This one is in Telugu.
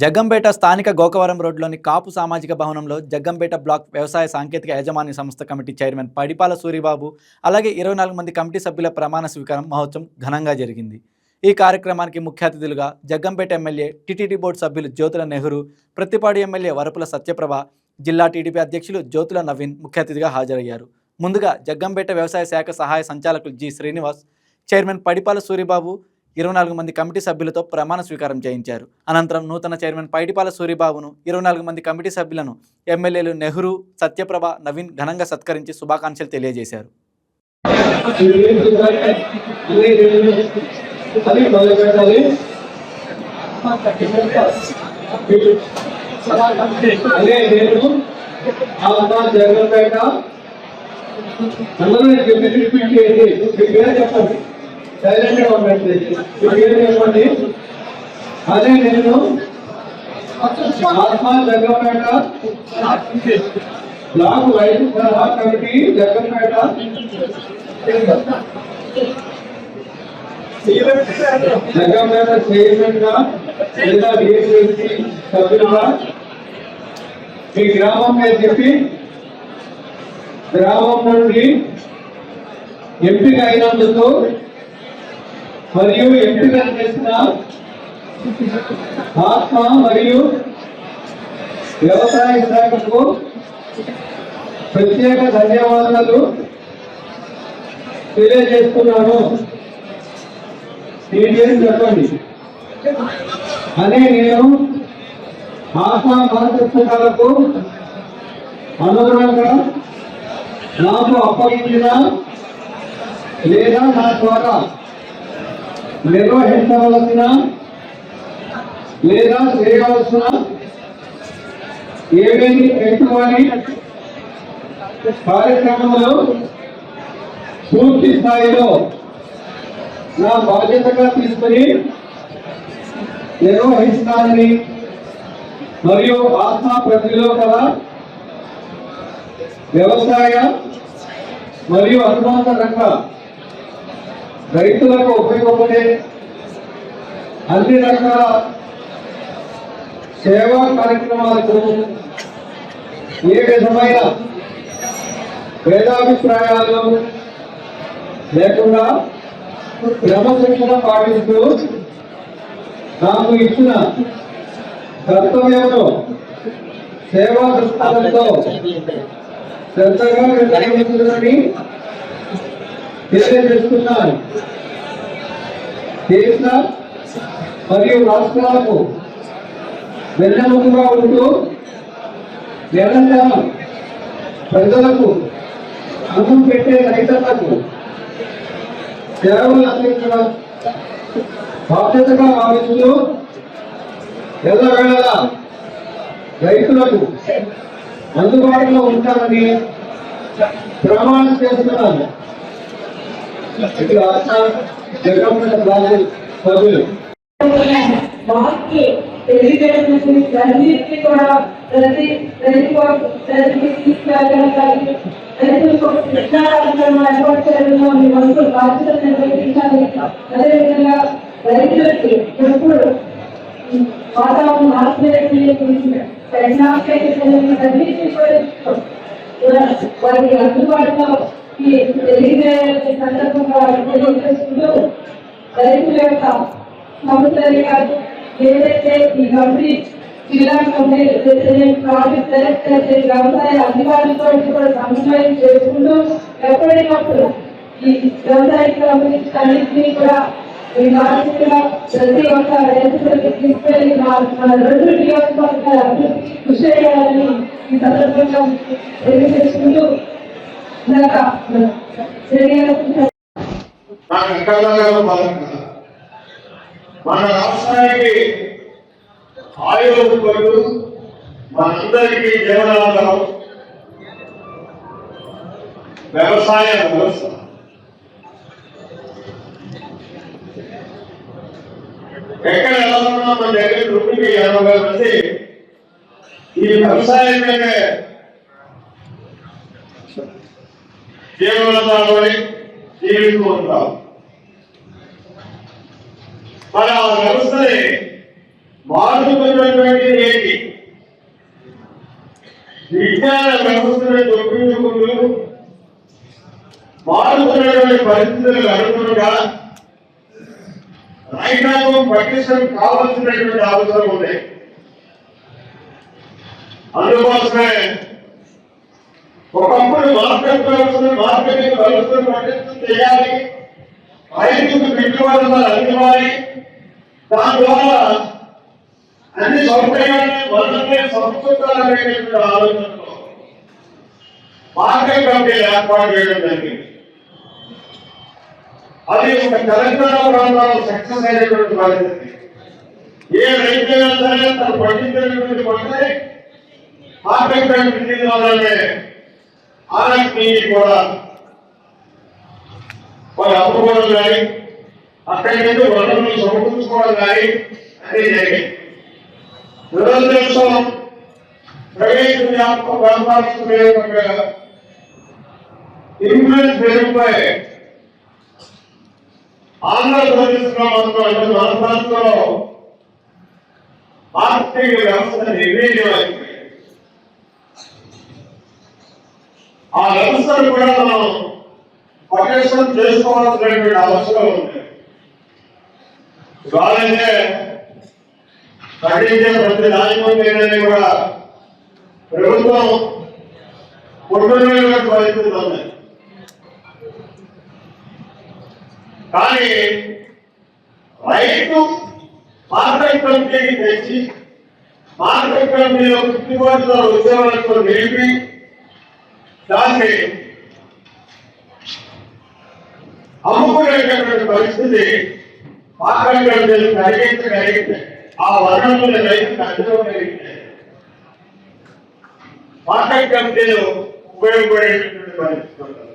జగ్గంపేట స్థానిక గోకవరం రోడ్లోని కాపు సామాజిక భవనంలో జగ్గంపేట బ్లాక్ వ్యవసాయ సాంకేతిక యాజమాన్య సంస్థ కమిటీ చైర్మన్ పడిపాల సూరిబాబు అలాగే ఇరవై నాలుగు మంది కమిటీ సభ్యుల ప్రమాణ స్వీకారం మహోత్సవం ఘనంగా జరిగింది. ఈ కార్యక్రమానికి ముఖ్య అతిథులుగా జగ్గంపేట ఎమ్మెల్యే టిటిడి బోర్డు సభ్యులు జ్యోతుల నెహ్రూ ప్రతిపాడు ఎమ్మెల్యే వరపుల సత్యప్రభ జిల్లా టీడీపీ అధ్యక్షులు జ్యోతుల నవీన్ ముఖ్య అతిథిగా హాజరయ్యారు. ముందుగా జగ్గంపేట వ్యవసాయ శాఖ సహాయ సంచాలకులు జి శ్రీనివాస్ చైర్మన్ పడిపాల సూరిబాబు ఇరవై నాలుగు మంది కమిటీ సభ్యులతో ప్రమాణ స్వీకారం చేయించారు. అనంతరం నూతన చైర్మన్ పైడిపాల సూరిబాబును ఇరవై నాలుగు మంది కమిటీ సభ్యులను ఎమ్మెల్యేలు నెహ్రూ సత్యప్రభ నవీన్ ఘనంగా సత్కరించి శుభాకాంక్షలు తెలియజేశారు. అందరూ చెప్పి చెప్పండి సైలెంట్గా ఉండండి మీ అదే నేను ఆత్మ జగన్పేట బ్లాక్ రైతు సలహా కమిటీ జగన్పేట జగన్పేట చైర్మన్గా లేదా డిఎస్ఎస్సి సభ్యులుగా మీ గ్రామం మీద చెప్పి గ్రామం నుండి ఎంపిక అయినందుకు మరియు ఎంపిక చేసిన ఆత్మ మరియు వ్యవసాయ శాఖకు ప్రత్యేక ధన్యవాదాలు తెలియజేస్తున్నాను. డీటెయిల్స్ చెప్పండి. అనే నేను ఆశా మార్గదర్శకాలకు అనుగుణంగా నాకు అప్పగించిన లేదా నా ద్వారా నిర్వహించవలసిన లేదా చేయవలసిన ఏమేమి ఎటువంటి కార్యక్రమంలో పూర్తి స్థాయిలో నా బాధ్యతగా తీసుకుని నిర్వహిస్తానని మరియు ఆత్మ ప్రతిలో గల వ్యవసాయ మరియు అనుబంధ రంగ రైతులకు ఉపయోగపడే అన్ని రకాల సేవా కార్యక్రమాలకు ఏ విధమైన భేదాభిప్రాయాలు లేకుండా క్రమశిక్షణ పాటిస్తూ నాకు ఇచ్చిన కర్తవ్యంలో సేవా దృష్టాలతో శ్రద్ధగా నిర్వహించాలని తెలియజేస్తున్నాను దేశ మరియు రాష్ట్రాలకు వెన్నెముకగా ఉంటూ నిరంతరం ప్రజలకు అన్నం పెట్టే రైతులకు సేవలు అందించడం బాధ్యతగా భావిస్తూ ఎల్లవేళలా రైతులకు అందుబాటులో ఉంటానని ప్రమాణం చేస్తున్నాను. ఇది ఆశ జగన్మోహన్ రాజు సభ్యులు వాక్కి కూడా ప్రతి ప్రతి ప్రతి తీసుకెళ్ళగలగాలి రైతులకు శిక్షణ కార్యక్రమం మీ వంతు నిర్వహించాలి అదేవిధంగా రైతులకి ఎప్పుడు వాతావరణ మార్పులకి అన్నింటినీ కూడా వారికి అందుబాటులో ఈ సందర్భంగా తెలియజేసుకుంటూ రైతుల యొక్క సమస్యలు కాదు ఏదైతే ఈ కంపెనీ జిల్లా కంపెనీ ప్రాజెక్ట్ సెలెక్ట్ వ్యవసాయ అధికారులతో కూడా సమన్వయం చేసుకుంటూ ఎప్పటికప్పుడు ఈ వ్యవసాయ కంపెనీ అన్నింటినీ కూడా ఈ మానసికంగా ప్రతి ఒక్క రైతులకు మా- మన రెండు నియోజకవర్గాల అభివృద్ధికి కృషి చేయాలని ఈ సందర్భంగా తెలియజేసుకుంటూ మన రాష్ట్రానికి ఆయుధ ఉత్పత్తులు మనందరికీ జీవనాధారం వ్యవసాయ వ్యవస్థ ఎక్కడ ఎలా ఉన్నా మన దగ్గర నూటికి ఎనభై మంది ఈ వ్యవసాయం మీద జీవనాధారమై జీవిస్తూ ఉంటాం మరి ఆ వ్యవస్థని మారుతున్నటువంటి ఏంటి? విజ్ఞాన వ్యవస్థను చొప్పించుకుంటూ మారుతున్నటువంటి పరిస్థితులకు అనుగుణంగా రైతాంగం పటిష్టం కావాల్సినటువంటి అవసరం ఉంది. అందుకోసమే ఒకప్పుడు మార్కెట్ వ్యవస్థను మార్కెటింగ్ వ్యవస్థను చేయాలి రైతుకు పెట్టుబడులు అందివ్వాలి దాని ద్వారా అన్ని సౌకర్యాలు వనరుల్ని సమకూర్చాలనేటువంటి ఆలోచనతో మార్కెట్ కమిటీ ఏర్పాటు చేయడం జరిగింది. అది ఒక తెలంగాణ ప్రాంతంలో సక్సెస్ అయినటువంటి పరిస్థితి. ఏ రైతైనా సరే తను పండించినటువంటి పంటే మార్కెట్ కమిటీ వల్లనే ఆర్ఎస్పీ కూడా వారు అమ్ముకోవడం కానీ అక్కడి నుండి వనరులు సమకూర్చుకోవడం కానీ అన్ని జరిగాయి దురదృష్టం ప్రైవేట్ వ్యాపార వ్యాపారస్తుల యొక్క ఇన్ఫ్లుయెన్స్ పెరిగిపోయి ఆంధ్రప్రదేశ్లో మొత్తం రాష్ట్రంలో ఆర్థిక వ్యవస్థ నిర్వీర్యమైంది ఆ వ్యవస్థను కూడా మనం పటిష్టం చేసుకోవాల్సినటువంటి అవసరం ఉంది. ఇవాళైతే ప్రకటించే ప్రతి రాజమండ్రి కూడా ప్రభుత్వం పుట్టుకునే పరిస్థితి ఉంది. కానీ రైతు మార్కెట్ కమిటీకి తెచ్చి మార్కెట్ కమిటీలో గిట్టుబాటులో ఉద్యోగాలతో నిలిపి దాన్ని అమ్ముకునేటటువంటి పరిస్థితి మార్కెట్ కమిటీలు కలిగించగలిగితే ఆ వనరులను రైతుకు అందించగలిగితే మార్కెట్ కమిటీలు ఉపయోగపడేటటువంటి పరిస్థితి.